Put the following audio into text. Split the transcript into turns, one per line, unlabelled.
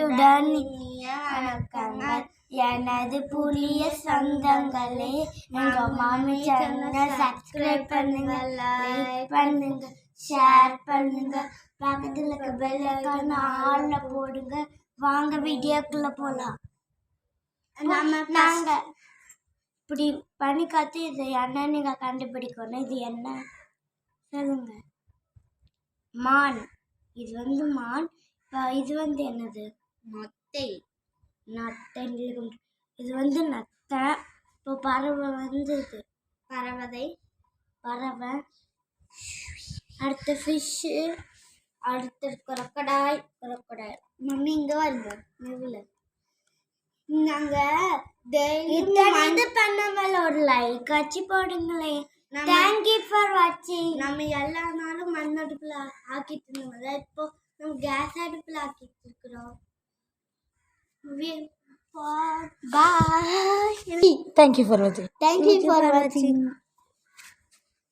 நன்றியுடன் இனிய வணக்கங்கள். எனது புதிய சொந்தங்களே எங்க மாமி சேனலை சப்ஸ்கிரைப் பண்ணுங்க லைக் பண்ணுங்க ஷேர் பண்ணுங்க. பக்கத்துல இருக்க பெல் ஐக்கான் ஆல்ல போடுங்க. வாங்க வீடியோக்குள்ள போலாம். நம்ம நாங்க இப்படி பண்ணி காத்து இது என்ன நீங்க கண்டுபிடிக்கணும். இது என்ன? சொல்லுங்க. மான். இது வந்து மான். இப்போ இது வந்து என்னது? நத்தை நத்தை. இது வந்து நத்தை. இப்போ பறவை வந்து இது பறவை. பறவை அடுத்து ஃபிஷ்ஷு அடுத்து குரக்கடாய் குரக்கடாய். மம்மி இங்கே வருங்க நெவில் நாங்கள் இது பண்ண மேல ஒரு லைக் வச்சு போடுங்களே. தேங்க்யூ ஃபார் வாட்சிங் நம்ம எல்லா நாளும் மண் அடுப்புல ஆக்கிட்டு இருந்தோம்ல இப்போ நம்ம கேஸ் அடுப்புல ஆக்கிட்டு இருக்கிறோம். Bye.
Thank you for watching.
Thank you for watching.